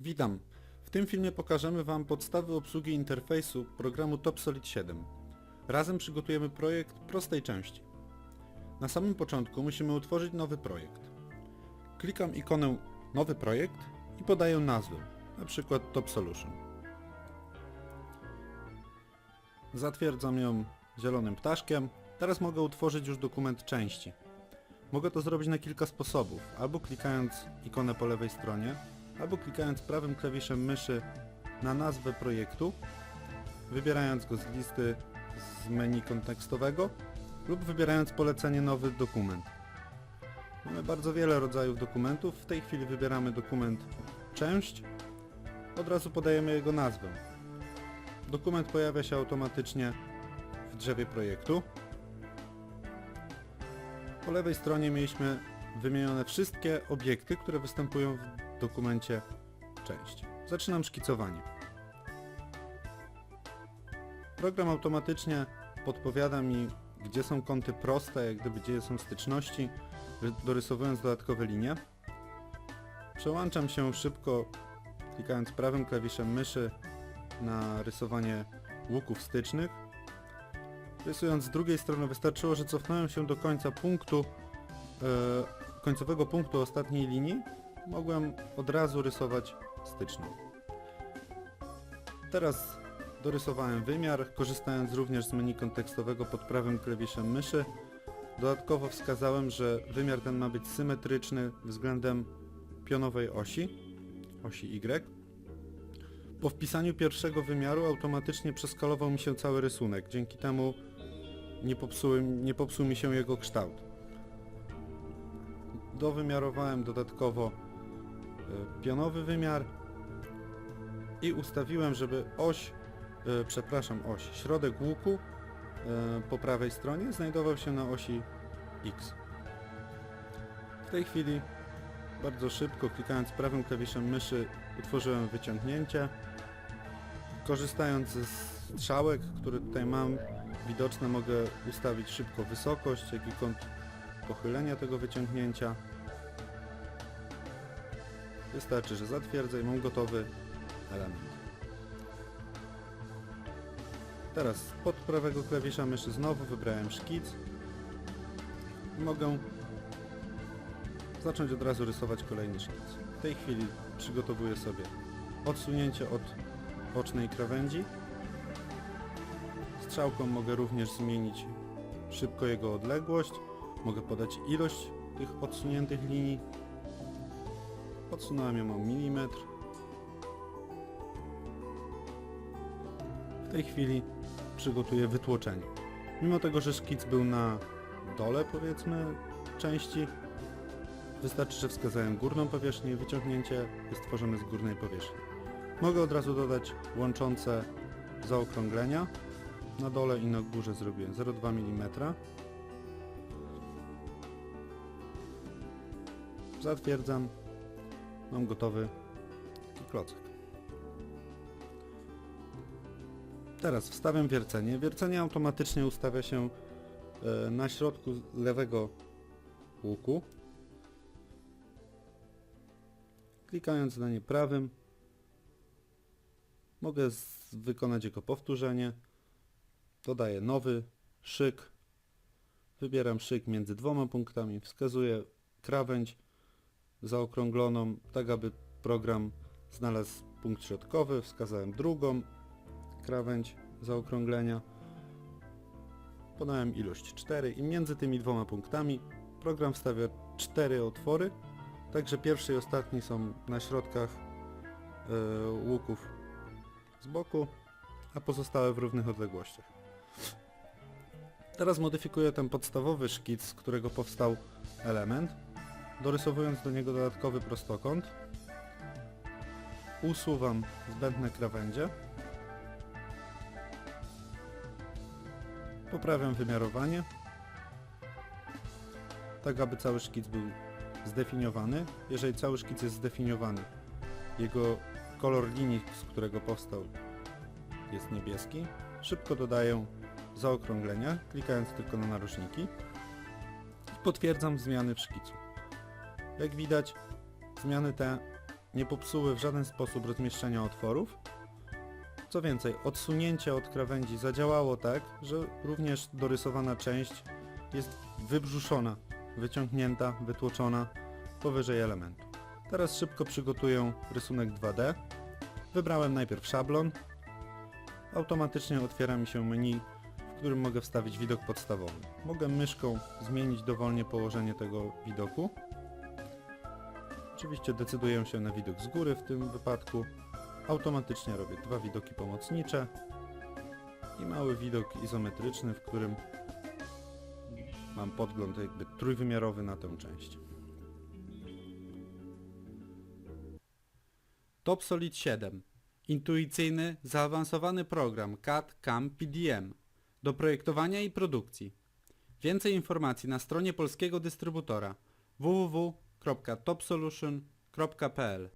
Witam. W tym filmie pokażemy Wam podstawy obsługi interfejsu programu TopSolid 7. Razem przygotujemy projekt prostej części. Na samym początku musimy utworzyć nowy projekt. Klikam ikonę Nowy projekt i podaję nazwę, np. Top Solution. Zatwierdzam ją zielonym ptaszkiem. Teraz mogę utworzyć już dokument części. Mogę to zrobić na kilka sposobów, albo klikając ikonę po lewej stronie, albo klikając prawym klawiszem myszy na nazwę projektu, wybierając go z listy z menu kontekstowego lub wybierając polecenie nowy dokument. Mamy bardzo wiele rodzajów dokumentów, w tej chwili wybieramy dokument część, od razu podajemy jego nazwę. Dokument pojawia się automatycznie w drzewie projektu. Po lewej stronie mieliśmy wymienione wszystkie obiekty, które występują w dokumencie część. Zaczynam szkicowanie. Program automatycznie podpowiada mi, gdzie są kąty proste, jak gdyby gdzie są styczności, ry- dorysowując dodatkowe linie. Przełączam się szybko, klikając prawym klawiszem myszy na rysowanie łuków stycznych. Rysując z drugiej strony wystarczyło, że cofnąłem się do końca punktu, e, końcowego punktu ostatniej linii, mogłem od razu rysować styczną. Teraz dorysowałem wymiar, korzystając również z menu kontekstowego pod prawym klawiszem myszy. Dodatkowo wskazałem, że wymiar ten ma być symetryczny względem pionowej osi, osi Y. Po wpisaniu pierwszego wymiaru automatycznie przeskalował mi się cały rysunek, dzięki temu nie, nie popsuł mi się jego kształt. Dowymiarowałem dodatkowo e, pionowy wymiar i ustawiłem, żeby oś, e, przepraszam, oś, środek łuku e, po prawej stronie znajdował się na osi X. W tej chwili bardzo szybko, klikając prawym klawiszem myszy, utworzyłem wyciągnięcie. Korzystając ze strzałek, które tutaj mam widoczne, mogę ustawić szybko wysokość, jak i kąt pochylenia tego wyciągnięcia. Wystarczy, że zatwierdzę i mam gotowy element. Teraz pod prawego klawisza myszy znowu wybrałem szkic. Mogę zacząć od razu rysować kolejny szkic. W tej chwili przygotowuję sobie odsunięcie od bocznej krawędzi. Strzałką mogę również zmienić szybko jego odległość. Mogę podać ilość tych odsuniętych linii. Odsunąłem ją o milimetr. W tej chwili przygotuję wytłoczenie. Mimo tego, że szkic był na dole powiedzmy części, wystarczy, że wskazałem górną powierzchnię i wyciągnięcie jest tworzone z górnej powierzchni. Mogę od razu dodać łączące zaokrąglenia. Na dole i na górze zrobię 0,2 mm. Zatwierdzam. Mam gotowy klocek. Teraz wstawiam wiercenie. Wiercenie automatycznie ustawia się e, na środku lewego łuku. Klikając na nie prawym mogę wykonać jego powtórzenie. Dodaję nowy szyk. Wybieram szyk między dwoma punktami. Wskazuję krawędź zaokrągloną, tak aby program znalazł punkt środkowy. Wskazałem drugą krawędź zaokrąglenia. Podałem ilość 4 i między tymi dwoma punktami program wstawia 4 otwory, także pierwszy i ostatni są na środkach e, łuków z boku, a pozostałe w równych odległościach. Teraz modyfikuję ten podstawowy szkic, z którego powstał element, dorysowując do niego dodatkowy prostokąt. Usuwam zbędne krawędzie. Poprawiam wymiarowanie, tak aby cały szkic był zdefiniowany. Jeżeli cały szkic jest zdefiniowany, jego kolor linii, z którego powstał jest niebieski, szybko dodaję zaokrąglenia, klikając tylko na narożniki i potwierdzam zmiany w szkicu. Jak widać, zmiany te nie popsuły w żaden sposób rozmieszczenia otworów. Co więcej, odsunięcie od krawędzi zadziałało tak, że również dorysowana część jest wybrzuszona, wyciągnięta, wytłoczona powyżej elementu. Teraz szybko przygotuję rysunek 2D. Wybrałem najpierw szablon. Automatycznie otwiera mi się menu, w którym mogę wstawić widok podstawowy. Mogę myszką zmienić dowolnie położenie tego widoku. Oczywiście decyduję się na widok z góry w tym wypadku. Automatycznie robię dwa widoki pomocnicze i mały widok izometryczny, w którym mam podgląd jakby trójwymiarowy na tę część. TopSolid 7. Intuicyjny, zaawansowany program CAD CAM PDM do projektowania i produkcji. Więcej informacji na stronie polskiego dystrybutora www.topsolution.pl